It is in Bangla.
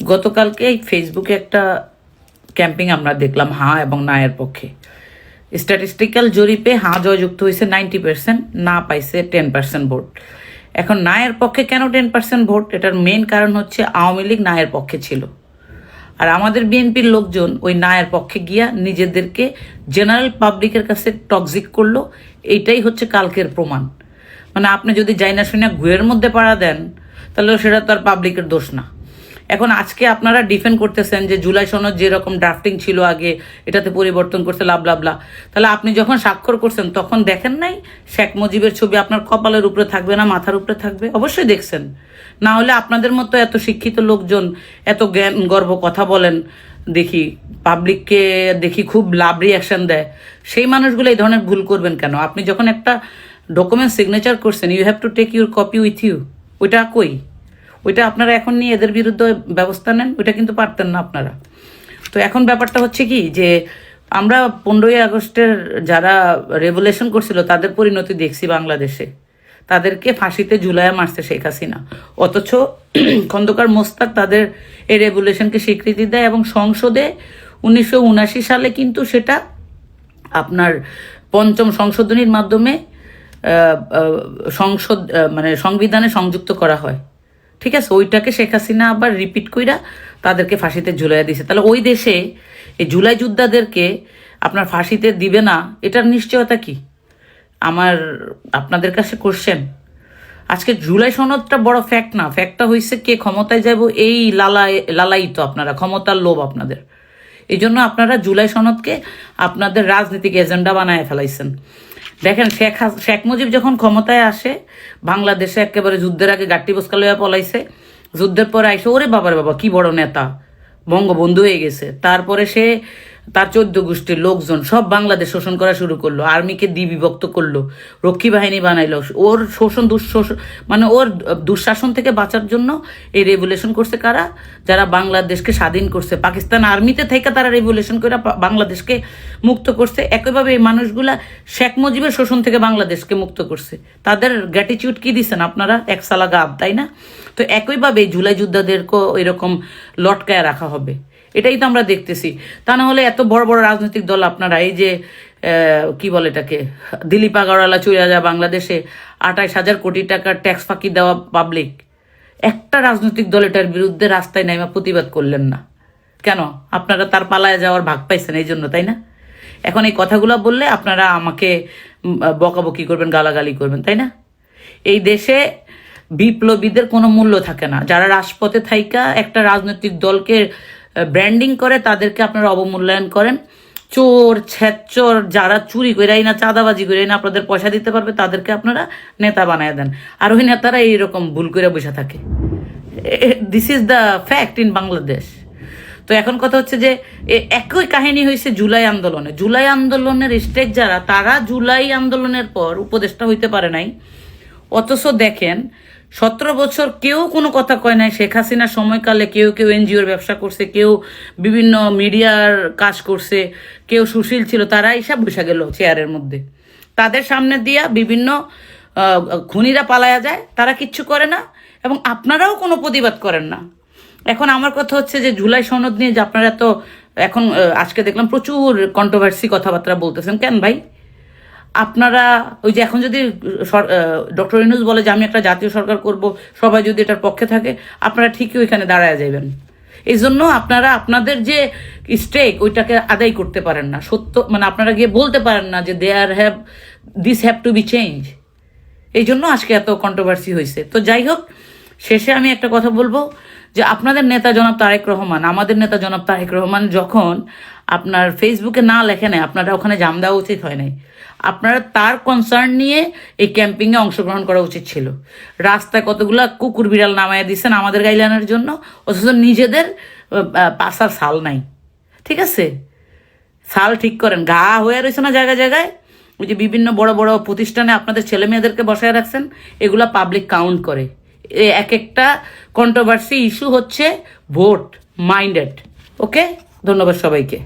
গতকালকে এই ফেসবুকে একটা ক্যাম্পিং আমরা দেখলাম হাঁ এবং নায়ের পক্ষে। স্ট্যাটিস্টিক্যাল জরিপে হাঁ জয়যুক্ত হয়েছে নাইনটি পার্সেন্ট না পাইছে টেন পার্সেন্ট ভোট। এখন নায়ের পক্ষে কেন টেন পার্সেন্ট ভোট? এটার মেন কারণ হচ্ছে আওয়ামী লীগ নায়ের পক্ষে ছিল। আর আমাদের বিএনপির লোকজন ওই নায়ের পক্ষে গিয়া নিজেদেরকে জেনারেল পাবলিকের কাছে টক্সিক করল, এইটাই হচ্ছে কালকের প্রমাণ। মানে আপনি যদি যাই না শুনে গুয়ের মধ্যে পাড়া দেন, তাহলে সেটা তো আর পাবলিকের দোষ না। এখন আজকে আপনারা ডিফেন্ড করতেছেন যে জুলাই সনদ যেরকম ড্রাফটিং ছিল আগে, এটাতে পরিবর্তন করছে লাভ লাভ তাহলে আপনি যখন স্বাক্ষর করছেন, তখন দেখেন নাই? শেখ মুজিবের ছবি আপনার কপালের উপরে থাকবে না, মাথার উপরে থাকবে? অবশ্যই দেখছেন। না হলে আপনাদের মতো এত শিক্ষিত লোকজন, এত জ্ঞান, গর্ব কথা বলেন, দেখি পাবলিককে দেখি খুব লাভ রিয়াকশন দেয়। সেই মানুষগুলো এই ধরনের ভুল করবেন কেন? আপনি যখন একটা ডকুমেন্ট সিগনেচার করছেন you have to take your copy with you ওইটা কই? ওইটা আপনারা এখন নিয়ে এদের বিরুদ্ধে ব্যবস্থা নেন, ওইটা কিন্তু পারতেন না আপনারা। তো এখন ব্যাপারটা হচ্ছে কি যে, আমরা পনেরোই আগস্টের যারা রেভুলেশন করছিল, তাদের পরিণতি দেখছি বাংলাদেশে। তাদেরকে ফাঁসিতে ঝুলায় মারছে শেখ হাসিনা। অথচ খন্দকার মোস্তাক তাদের এই রেভুলেশনকে স্বীকৃতি দেয় এবং সংসদে উনিশশো সালে কিন্তু সেটা আপনার পঞ্চম সংশোধনীর মাধ্যমে সংসদ মানে সংবিধানে সংযুক্ত করা হয়। ঠিক আছে, ওইটাকে শেখ হাসিনা আবার রিপিট কইরা তাদেরকে ফাঁসিতে ঝুলাই দিছে। তাহলে ওই দেশে এই জুলাই যোদ্ধাদেরকে আপনার ফাঁসিতে দিবে না, এটার নিশ্চয়তা কি? আমার আপনাদের কাছে কোশ্চেন আজকে জুলাই সনদটা বড় ফ্যাক্ট না ফ্যাক্টটা হয়েছে কে ক্ষমতায় যাব এই লালাই লালাই তো আপনারা, ক্ষমতার লোভ আপনাদের। এই জন্য আপনারা জুলাই সনদকে আপনাদের রাজনৈতিক এজেন্ডা বানায় ফেলাইছেন। দেখেন শেখ শেখ মুজিব যখন ক্ষমতায় আসে, বাংলাদেশে একেবারে যুদ্ধের আগে গাট্টি বসকা লইয়া পলাইছে। যুদ্ধের পরে আইসে, ওরে বাবার বাবা, কি বড় নেতা। বঙ্গবন্ধু হয়ে গেছে। তারপরে সে তার চোদ্দ গোষ্ঠীর লোকজন সব বাংলাদেশ শোষণ করা শুরু করল, আর্মিকে দ্বিবিভক্ত করল, রক্ষী বাহিনী বানাইলো। ওর শোষণ দুঃশোষণ মানে ওর দুঃশাসন থেকে বাঁচার জন্য এই রেভুলেশন করছে কারা? যারা বাংলাদেশকে স্বাধীন করছে। পাকিস্তান আর্মিতে থেকে তারা রেভুলেশন করে বাংলাদেশকে মুক্ত করছে। একইভাবে এই মানুষগুলা শেখ মুজিবের শোষণ থেকে বাংলাদেশকে মুক্ত করছে। তাদের গ্র্যাটিচিউড কি দিচ্ছেন আপনারা? এক সালা গাব, তাই না? তো একইভাবে জুলাই যোদ্ধাদেরকেও এরকম লটকায় রাখা হবে। এটাই তো আমরা দেখতেছি। তা না হলে এত বড় বড় রাজনৈতিক দল আপনারা, এই যে কি বলে এটাকে, দিলীপ আগারওয়ালা চলে যায় বাংলাদেশে, আঠাইশ হাজার কোটি টাকার ট্যাক্স ফাঁকি দেওয়া পাবলিক একটা রাজনৈতিক দল এটার বিরুদ্ধে রাস্তায় নাইমা প্রতিবাদ করলেন না। কেন? আপনারা তার পালায় যাওয়ার ভাগ পাইছেন এই জন্য, তাই না? এখন এই কথাগুলো বললে আপনারা আমাকে বকাবকি করবেন, গালাগালি করবেন, তাই না? এই দেশে বিপ্লবীদের কোনো মূল্য থাকে না। যারা রাজপথে থাইকা একটা রাজনৈতিক দলকে ব্র্যান্ডিং করে, তাদেরকে আপনারা অবমূল্যায়ন করেন। চোর ছ্যাচর যারা চুরি করেই না চাঁদাবাজি করে না আপনাদের পয়সা দিতে পারবে, তাদেরকে আপনারা নেতা বানায় দেন। আর ওই নেতারা এইরকম ভুল করে বসে থাকে। This is the fact in Bangladesh তো এখন কথা হচ্ছে যে একই কাহিনী হয়েছে জুলাই আন্দোলনে। জুলাই আন্দোলনের স্টেজ যারা, তারা জুলাই আন্দোলনের পর উপদেষ্টা হইতে পারে নাই। অথচ দেখেন সতেরো বছর কেউ কোনো কথা কয় নাই। শেখ হাসিনার সময়কালে কেউ কেউ এনজিওর ব্যবসা করছে, কেউ বিভিন্ন মিডিয়ার কাজ করছে, কেউ সুশীল ছিল তারা এসব বসে গেল চেয়ারের মধ্যে। তাদের সামনে দিয়া বিভিন্ন খুনিরা পালায়া যায়, তারা কিচ্ছু করে না এবং আপনারাও কোনো প্রতিবাদ করেন না। এখন আমার কথা হচ্ছে যে জুলাই সনদ নিয়ে যে আপনারা তো এখন আজকে দেখলাম প্রচুর কন্ট্রোভার্সি কথাবার্তা বলতেছেন। কেন ভাই? আপনারা, ওই যে এখন যদি ডক্টর ইনুস বলে যে আমি একটা জাতীয় সরকার করব, সবাই যদি এটার পক্ষে থাকে, আপনারা ঠিকই ওইখানে দাঁড়ায় যাবেন এই জন্য আপনারা, আপনাদের যে স্টেক ওইটাকে আদায় করতে পারেন না। সত্য মানে আপনারা গিয়ে বলতে পারেন না যে they are have this have to be change এই জন্য আজকে এত কন্ট্রোভার্সি হয়েছে তো যাই হোক, শেষে আমি একটা কথা বলব। যে আপনাদের নেতা জনাব তারেক রহমান, আমাদের নেতা জনাব তারেক রহমান যখন আপনার ফেসবুকে না লেখে নেয় আপনারা ওখানে জাম দেওয়া উচিত হয় নাই। আপনারা তার কনসার্ন নিয়ে এই ক্যাম্পিংয়ে অংশগ্রহণ করা উচিত ছিল। রাস্তায় কতগুলা কুকুর বিড়াল নামায় দিচ্ছেন আমাদের গাইলানের জন্য, অথচ নিজেদের পাশার সাল নাই। ঠিক আছে? সাল ঠিক করেন। গা হয়ে রয়েছে না জায়গায় জায়গায়? ওই যে বিভিন্ন বড় বড় প্রতিষ্ঠানে আপনাদের ছেলে মেয়েদেরকে বসায় রাখছেন, এগুলা পাবলিক কাউন্ট করে। এক একটা কন্ট্রোভার্সি ইস্যু হচ্ছে ভোট মাইন্ডেড ওকে ধন্যবাদ সবাইকে।